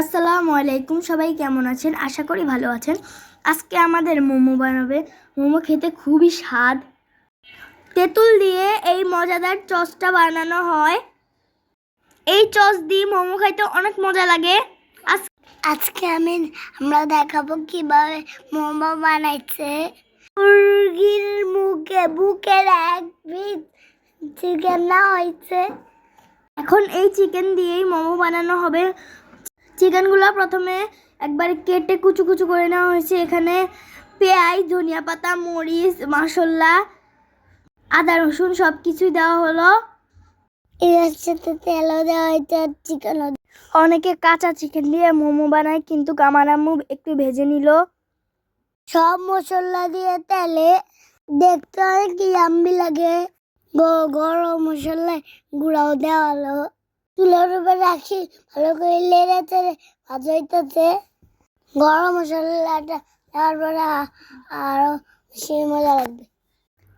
আসসালামু আলাইকুম সবাই কেমন আছেন? আশা করি ভালো আছেন। আজকে আমাদের মোমো বানাবে। মোমো খেতে খুবই স্বাদ। তেঁতুল দিয়ে এই মজাদার চসটা বানানো হয়। এই চস দিয়ে মোমো খাইতে অনেক মজা লাগে। আজ আজকে আমি আমরা দেখাবো কীভাবে মোমো বানাইছে। মুরগির মুখে বুকের এক পিস চিকেন না হয়েছে। এখন এই চিকেন দিয়েই মোমো বানানো হবে। চিকেনগুলো প্রথমে একবার কেটে কুচু কুচু করে নেওয়া হয়েছে। এখানে পেঁয়াজ, ধনিয়া পাতা, মরিচ, মশলা, আদা, রসুন সব কিছুই দেওয়া হলো। এর সাথে তেলও দেওয়া হয়েছে চিকেন অনেকে কাঁচা চিকেন দিয়ে মোমো বানায়, কিন্তু আমার আম্মু একটু ভেজে নিল। সব মশলা দিয়ে তেলে দেখতে অনেক ইয়াম্বি লাগে। গরম মশলায় গুঁড়াও দেওয়া হলো। চুলোর উপরে রাখি, ভালো করে লেড়ে চেড়ে ভাজা গরম মশলাটা দেওয়ার পরে আ- বেশি মজা লাগবে।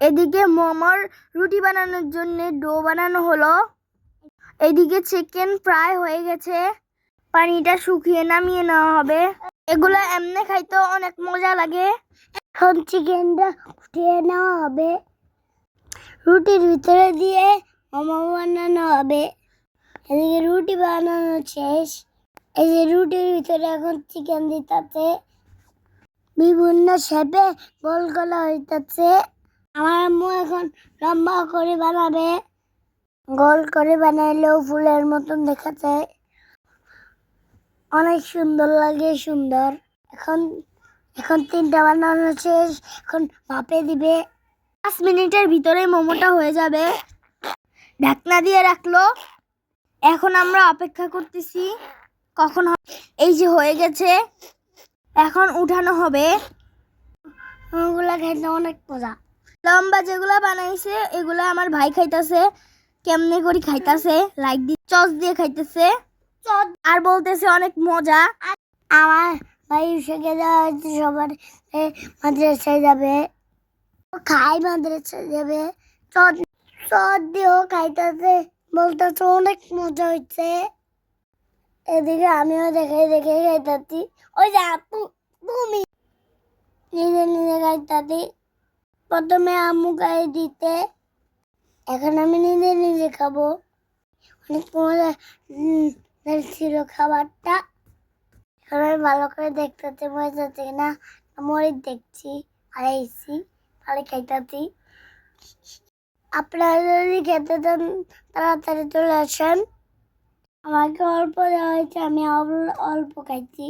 এদিকে মোমোর রুটি বানানোর জন্য ডো বানানো হলো। এদিকে চিকেন প্রায় হয়ে গেছে। পানিটা শুকিয়ে নামিয়ে নেওয়া হবে। এগুলো এমনি খাইতেও অনেক মজা লাগে। এখন চিকেনটা ফুটিয়ে নেওয়া হবে। রুটির ভিতরে দিয়ে মোমো বানানো হবে। এদিকে রুটি বানানো শেষ। এই যে রুটির ভিতরে এখন চিকেন দিতেছে। বিভিন্ন শেপে গোল গোলা হইতেছে। আমার আম্মু এখন লম্বা করে বানাবে। গোল করে বানাইলেও ফুলের মতন দেখা যায় অনেক সুন্দর লাগে, সুন্দর। এখন এখন তিনটা বানানো শেষ। এখন মাপে দিবে। পাঁচ মিনিটের ভিতরে মোমোটা হয়ে যাবে। ঢাকনা দিয়ে রাখল। এখন আমরা অপেক্ষা করতেছি কখন। এই যে হয়ে গেছে। এখন উঠানো হবে। ওগুলা খাইতে অনেক মজা। লম্বা যেগুলা বানাইছে, এগুলা আমার ভাই খাইতেছে, কেমনে করে খাইতেছে লাইক দি চস দিয়ে খাইতেছে। আর বলতেছে অনেক মজা। আমার ভাই শেখে দেওয়া সবার মাদ্রাসায় যাবে। খাই মাদ্রাসায় যাবে। চট চট দিয়েও খাইতেছে। বলতেছে অনেক মজা হচ্ছে এদিকে আমিও দেখে দেখে খাইতাছি। ওই যে আপু তুমি নিজে নিজে খাইতাছি। প্রথমে আম্মু গায়ে দিতে। এখন আমি নিজে নিজে খাব। অনেক মজা। ছিল খাবারটা। এখন আমি ভালো করে দেখতেছি মজা হচ্ছে কিনা। মরিচ দেখছি আর এইছি তাহলে খাইতাছি। আপনারা যদি খেতে চান তাড়াতাড়ি চলে আসেন। আমাকে অল্প দেওয়া হয়েছে, আমি অল্প খাইছি।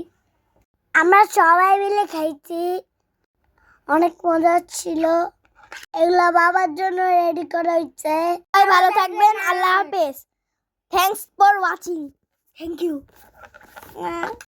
আমরা সবাই মিলে খাইছি। অনেক মজা ছিল। এগুলা বাবার জন্য রেডি করা হচ্ছে সবাই ভালো থাকবেন, আল্লাহ হাফেজ। Thanks for watching thank you